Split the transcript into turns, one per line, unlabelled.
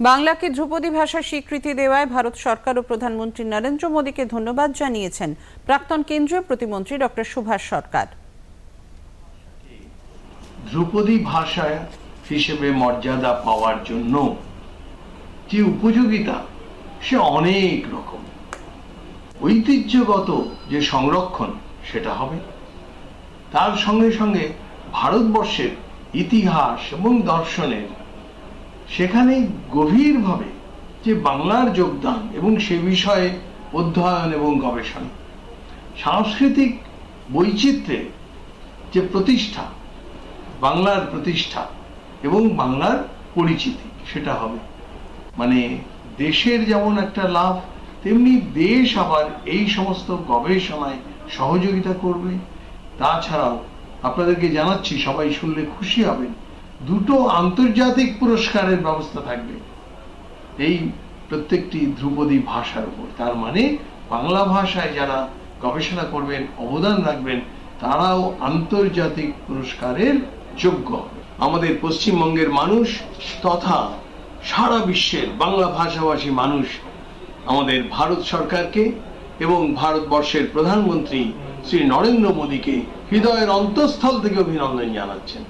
বাংলাকে ধ্রুপদী ভাষার স্বীকৃতি দেওয়ায় ভারত সরকার ও প্রধানমন্ত্রী নরেন্দ্র মোদীকে ধন্যবাদ জানিয়েছেন প্রাক্তন কেন্দ্রীয় প্রতিমন্ত্রী ডক্টর সুভাষ সরকার।
ধ্রুপদী ভাষা হিসেবে মর্যাদা পাওয়ার জন্য যে উপযোগিতা, সে অনেক রকম। ঐতিহ্যগত যে সংরক্ষণ, সেটা হবে। তার সঙ্গে সঙ্গে ভারতবর্ষের ইতিহাস এবং দর্শনের সেখানে গভীরভাবে যে বাংলার যোগদান এবং সে বিষয়ে অধ্যয়ন এবং গবেষণা, সাংস্কৃতিক বৈচিত্র্যে যে প্রতিষ্ঠা, বাংলার প্রতিষ্ঠা এবং বাংলার পরিচিতি, সেটা হবে। মানে দেশের যেমন একটা লাভ, তেমনি দেশ আবার এই সমস্ত গবেষণায় সহযোগিতা করবে। তাছাড়াও আপনাদেরকে জানাচ্ছি, সবাই শুনলে খুশি হবেন দুটো আন্তর্জাতিক পুরস্কারের ব্যবস্থা থাকবে। এই প্রত্যেকটি ধ্রুপদী ভাষার উপর। তার মানে বাংলা ভাষায় যারা গবেষণা করবেন, অবদান রাখবেন, তারাও আন্তর্জাতিক পুরস্কারের যোগ্য আমাদের পশ্চিমবঙ্গের মানুষ তথা সারা বিশ্বের বাংলা ভাষাভাষী মানুষ আমাদের ভারত সরকারকে এবং ভারতবর্ষের প্রধানমন্ত্রী শ্রী নরেন্দ্র মোদীকে হৃদয়ের অন্তঃস্থল থেকে অভিনন্দন জানাচ্ছেন।